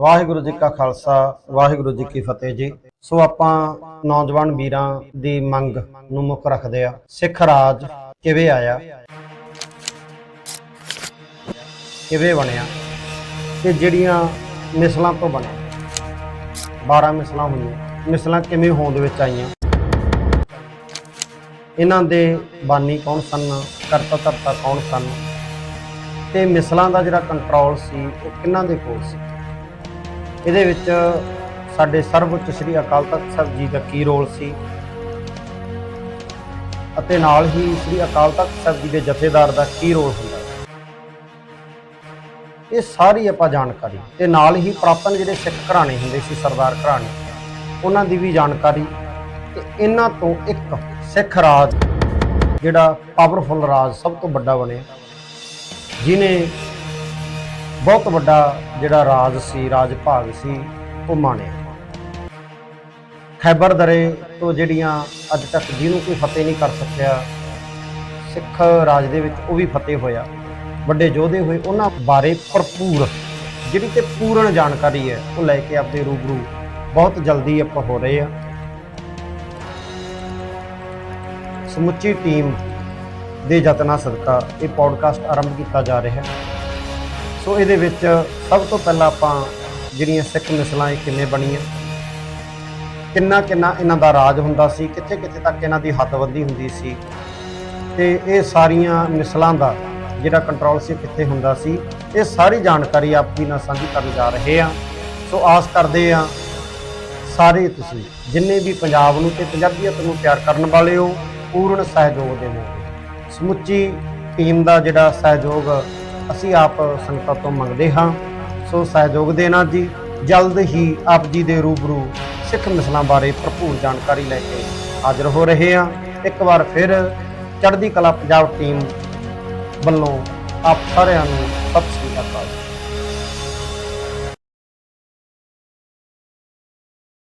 ਵਾਹਿਗੁਰੂ ਜੀ ਕਾ ਖਾਲਸਾ, ਵਾਹਿਗੁਰੂ ਜੀ ਕੀ ਫਤਿਹ ਜੀ। ਸੋ ਆਪਾਂ ਨੌਜਵਾਨ ਵੀਰਾਂ ਦੀ ਮੰਗ ਨੂੰ ਮੁੱਖ ਰੱਖਦੇ ਆ। ਸਿੱਖ ਰਾਜ ਕਿਵੇਂ ਆਇਆ? ਕਿਵੇਂ ਬਣਿਆ? ਤੇ ਜਿਹੜੀਆਂ ਮਿਸਲਾਂ ਤੋਂ ਬਣਿਆ। 12 ਮਿਸਲਾਂ ਹੋਈਆਂ। ਮਿਸਲਾਂ ਕਿਵੇਂ ਹੋਂਦ ਵਿੱਚ ਆਈਆਂ? ਇਹਨਾਂ ਦੇ ਬਾਨੀ ਕੌਣ ਸਨ? ਕਰਤਾ ਧਰਤਾ ਕੌਣ ਸਨ? ਤੇ ਮਿਸਲਾਂ ਦਾ ਜਿਹੜਾ ਕੰਟਰੋਲ ਸੀ, ਉਹ ਕਿਹਨਾਂ ਦੇ ਕੋਲ ਸੀ? ਇਹਦੇ ਵਿੱਚ ਸਾਡੇ ਸਰਵਉੱਚ ਸ੍ਰੀ ਅਕਾਲ ਤਖਤ ਸਾਹਿਬ ਜੀ ਦਾ ਕੀ ਰੋਲ ਸੀ? ਅਤੇ ਨਾਲ ਹੀ ਸ੍ਰੀ ਅਕਾਲ ਤਖਤ ਸਾਹਿਬ ਜੀ ਦੇ ਜਥੇਦਾਰ ਦਾ ਕੀ ਰੋਲ ਹੁੰਦਾ? ਇਹ ਸਾਰੀ ਆਪਾਂ ਜਾਣਕਾਰੀ, ਤੇ ਨਾਲ ਹੀ ਪ੍ਰਾਪਤਨ ਜਿਹੜੇ ਸਿੱਖ ਘਰਾਣੇ ਹੁੰਦੇ ਸੀ, ਸਰਦਾਰ ਘਰਾਣੇ, ਉਹਨਾਂ ਦੀ ਵੀ ਜਾਣਕਾਰੀ, ਤੇ ਇਹਨਾਂ ਤੋਂ ਇੱਕ ਸਿੱਖ ਰਾਜ, ਜਿਹੜਾ ਪਾਵਰਫੁਲ ਰਾਜ ਸਭ ਤੋਂ ਵੱਡਾ ਬਣਿਆ ਜਿਨੇ ਬਹੁਤ ਵੱਡਾ ਜਿਹੜਾ ਰਾਜ ਸੀ, ਰਾਜ ਭਾਗ ਸੀ, ਉਹ ਮਾਣਿਆ। ਖੈਬਰ ਦਰੇ ਤੋਂ ਜਿਹੜੀਆਂ ਅੱਜ ਤੱਕ ਜਿਹਨੂੰ ਕੋਈ ਫਤਿਹ ਨਹੀਂ ਕਰ ਸਕਿਆ, ਸਿੱਖ ਰਾਜ ਦੇ ਵਿੱਚ ਉਹ ਵੀ ਫਤਿਹ ਹੋਇਆ। ਵੱਡੇ ਯੋਧੇ ਹੋਏ, ਉਹਨਾਂ ਬਾਰੇ ਭਰਪੂਰ ਜਿਹੜੀ ਤੇ ਪੂਰਨ ਜਾਣਕਾਰੀ ਹੈ, ਉਹ ਲੈ ਕੇ ਆਪਦੇ ਰੂਬਰੂ ਬਹੁਤ ਜਲਦੀ ਆਪਾਂ ਹੋ ਰਹੇ ਆ ਸਮੁੱਚੀ ਟੀਮ ਦੇ ਯਤਨਾਂ ਸਦਕਾ ਇਹ ਪੌਡਕਾਸਟ ਆਰੰਭ ਕੀਤਾ ਜਾ ਰਿਹਾ ਹੈ। ਸੋ ਇਹਦੇ ਵਿੱਚ ਸਭ ਤੋਂ ਪਹਿਲਾਂ ਆਪਾਂ ਜਿਹੜੀਆਂ ਸਿੱਖ ਮਿਸਲਾਂ ਇਹ ਕਿਵੇਂ ਬਣੀਆਂ? ਕਿੰਨਾ ਕਿੰਨਾ ਇਹਨਾਂ ਦਾ ਰਾਜ ਹੁੰਦਾ ਸੀ? ਕਿੱਥੇ ਕਿੱਥੇ ਤੱਕ ਇਹਨਾਂ ਦੀ ਹੱਦਬੰਦੀ ਹੁੰਦੀ ਸੀ? ਤੇ ਇਹ ਸਾਰੀਆਂ ਮਿਸਲਾਂ ਦਾ ਜਿਹੜਾ ਕੰਟਰੋਲ ਸੀ ਕਿੱਥੇ ਹੁੰਦਾ ਸੀ? ਇਹ ਸਾਰੀ ਜਾਣਕਾਰੀ ਆਪ ਜੀ ਨਾਲ ਸਾਂਝੀ ਕਰਨ ਜਾ ਰਹੇ ਆ ਸੋ ਆਸ ਕਰਦੇ ਆ ਸਾਰੇ ਤੁਸੀਂ, ਜਿੰਨੇ ਵੀ ਪੰਜਾਬ ਨੂੰ ਤੇ ਪੰਜਾਬੀਅਤ ਨੂੰ ਪਿਆਰ ਕਰਨ ਵਾਲੇ ਹੋ, ਪੂਰਨ ਸਹਿਯੋਗ ਦੇਵੋਗੇ। ਸਮੁੱਚੀ ਟੀਮ ਦਾ ਜਿਹੜਾ ਸਹਿਯੋਗ ਅਸੀਂ ਆਪ ਸੰਗਤਾਂ ਤੋਂ ਮੰਗਦੇ ਹਾਂ। ਸੋ ਸਹਿਯੋਗ ਦੇਣਾ ਜੀ, ਜਲਦ ਹੀ ਆਪ ਜੀ ਦੇ ਰੂਬਰੂ ਸਿੱਖ ਮਿਸਲਾਂ ਬਾਰੇ ਭਰਪੂਰ ਜਾਣਕਾਰੀ ਲੈ ਕੇ ਹਾਜ਼ਰ ਹੋ ਰਹੇ ਹਾਂ। ਇੱਕ ਵਾਰ ਫਿਰ ਚੜ੍ਹਦੀ ਕਲਾ ਪੰਜਾਬ ਟੀਮ ਵੱਲੋਂ ਆਪ ਸਾਰਿਆਂ ਨੂੰ ਸਤਿ ਸ੍ਰੀ ਅਕਾਲ।